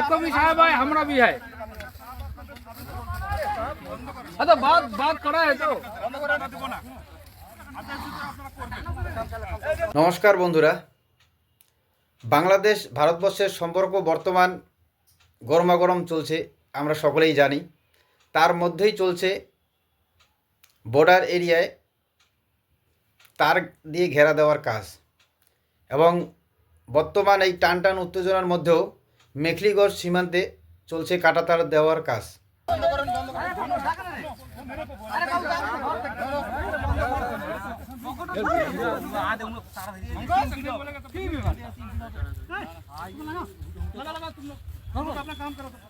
आपका भी साहब है हमारा भी है हाँ तो बात बात करा है तो নমস্কার বন্ধুরা বাংলাদেশ ভারতবর্ষের সম্পর্ক বর্তমান গরমাগরম চলছে আমরা সকলেই জানি তার মধ্যেই চলছে বর্ডার এরিয়ায় তার দিয়ে ঘেরা দেওয়ার কাজ এবং বর্তমান এই টান টান উত্তেজনার মধ্যেও মেখলিগড় সীমান্তে চলছে কাটাতার দেওয়ার কাজ कुछ नहीं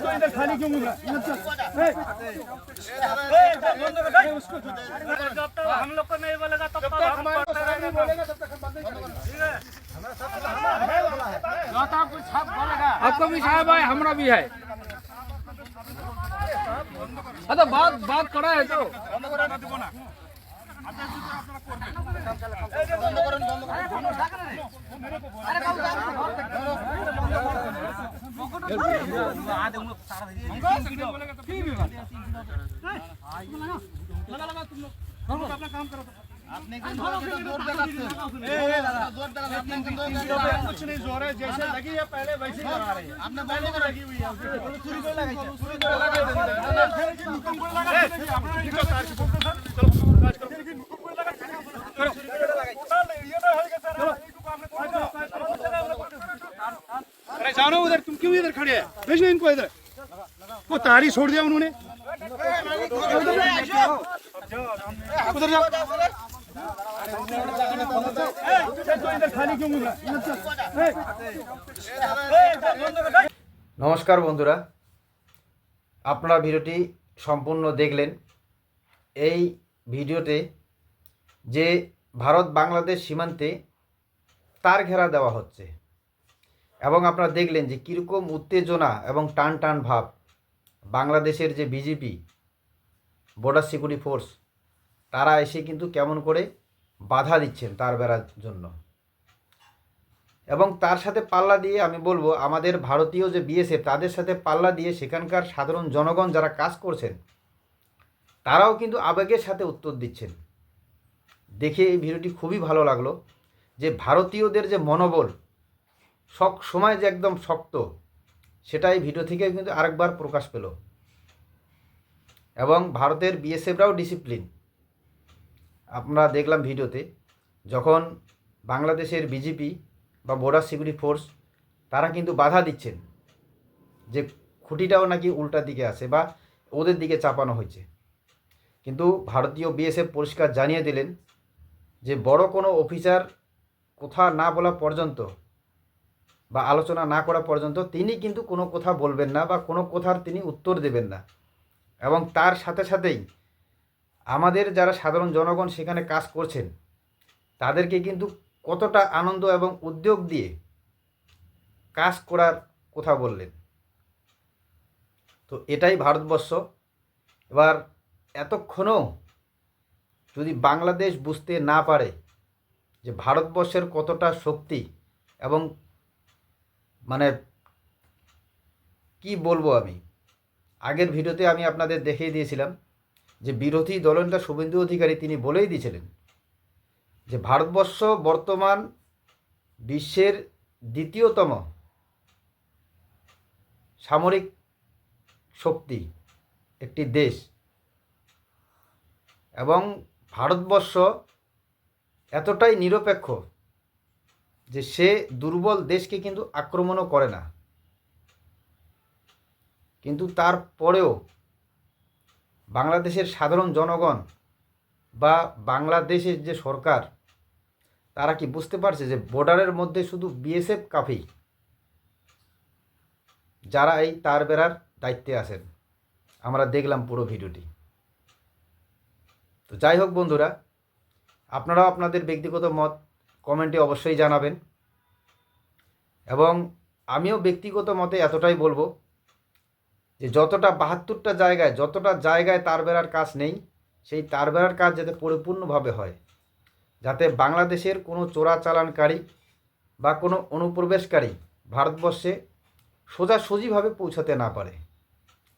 तो इधर खाली क्यों घूम रहा हम लोग को नहीं बोलेगा तब तक हम पढ़ते रहेंगे बोलेगा तब तक हम बंद आपका भी साहब है हमारा भी है हाँ तो बात बात करा है तो अपना काम करो कुछ नहीं जोर है जैसे लगी है पहले वैसे ही करा रहे हैं आपने पहले को लगी हुई है पूरी को लगाई है पूरी को लगा सर अरे जानो उधर तुम क्यों इधर खड़े हैं भेजो इनको इधर वो तारी छोड़ दिया उन्होंने उधर जाओ तो इधर खाली क्यों घूम रहा নমস্কার বন্ধুরা আপনারা ভিডিওটি সম্পূর্ণ দেখলেন এই ভিডিওতে যে ভারত বাংলাদেশ সীমান্তে তার ঘেরা দেওয়া হচ্ছে এবং আপনারা দেখলেন যে কীরকম উত্তেজনা এবং টান টান ভাব বাংলাদেশের যে বিজেপি বর্ডার সিকিউরিটি ফোর্স তারা এসে কিন্তু কেমন করে বাধা দিচ্ছেন তার বেড়ার জন্য। এবং তার সাথে পাল্লা দিয়ে আমি বলব, আমাদের ভারতীয় যে বিএসএফ তাদের সাথে পাল্লা দিয়ে সেখানকার সাধারণ জনগণ যারা কাজ করছেন, তারাও কিন্তু আবেগের সাথে উত্তর দিচ্ছেন। দেখে এই ভিডিওটি খুবই ভালো লাগল যে ভারতীয়দের যে মনোবল সব সময় যে একদম শক্ত, সেটাই ভিডিও থেকে কিন্তু আরেকবার প্রকাশ পেল। এবং ভারতের বিএসএফরাও ডিসিপ্লিন আপনারা দেখলাম ভিডিওতে, যখন বাংলাদেশের বিজেপি বা বর্ডার সিকিউরিটি ফোর্স তারা কিন্তু বাধা দিচ্ছেন যে খুঁটিটাও নাকি উল্টার দিকে আছে বা ওদের দিকে চাপানো হয়েছে। কিন্তু ভারতীয় বিএসএফ পরিষ্কার জানিয়ে দিলেন যে বড় কোনো অফিসার কথা না বলা পর্যন্ত বা আলোচনা না করা পর্যন্ত তিনি কিন্তু কোনো কথা বলবেন না বা কোনো কথার তিনি উত্তর দেবেন না। এবং তার সাথে সাথেই আমাদের যারা সাধারণ জনগণ সেখানে কাজ করছেন, তাদেরকে কিন্তু কতটা আনন্দ এবং উদ্যোগ দিয়ে কাজ করার কথা বললেন। তো এটাই ভারতবর্ষ। এবার এতক্ষণও যদি বাংলাদেশ বুঝতে না পারে যে ভারতবর্ষের কতটা শক্তি এবং মানে কি বলব আমি? আগের ভিডিওতে আমি আপনাদের দেখিয়ে দিয়েছিলাম যে বিরোধী দলনেতা শুভেন্দু অধিকারী তিনি বলেই দিয়েছিলেন যে ভারতবর্ষ বর্তমান বিশ্বের দ্বিতীয়তম সামরিক শক্তি একটি দেশ এবং ভারতবর্ষ এতটাই নিরপেক্ষ যে সে দুর্বল দেশকে কিন্তু আক্রমণও করে না। কিন্তু তারপরেও বাংলাদেশের সাধারণ জনগণ বা বাংলাদেশের যে সরকার, তারা কি বুঝতে পারছে যে বর্ডারের মধ্যে শুধু বিএসএফ কাফি, যারা এই তার বেড়ার দায়িত্বে আছেন? আমরা দেখলাম পুরো ভিডিওটি। তো যাই হোক বন্ধুরা, আপনারাও আপনাদের ব্যক্তিগত মত কমেন্টে অবশ্যই জানাবেন। এবং আমিও ব্যক্তিগত মতে এতটাই বলব যে, যতটা বাহাত্তরটা জায়গায়, যতটা জায়গায় তার বেড়ার কাজ নেই, সেই তার বেড়ার কাজ যাতে পরিপূর্ণভাবে হয়, যাতে বাংলাদেশের কোনো চোরাচালানকারী বা কোনো অনুপ্রবেশকারী ভারতবর্ষে সোজাসুজিভাবে পৌঁছাতে না পারে।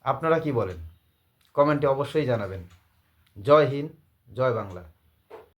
আপনারা কি বলেন? কমেন্টে অবশ্যই জানাবেন। জয় হিন্দ, জয় বাংলা।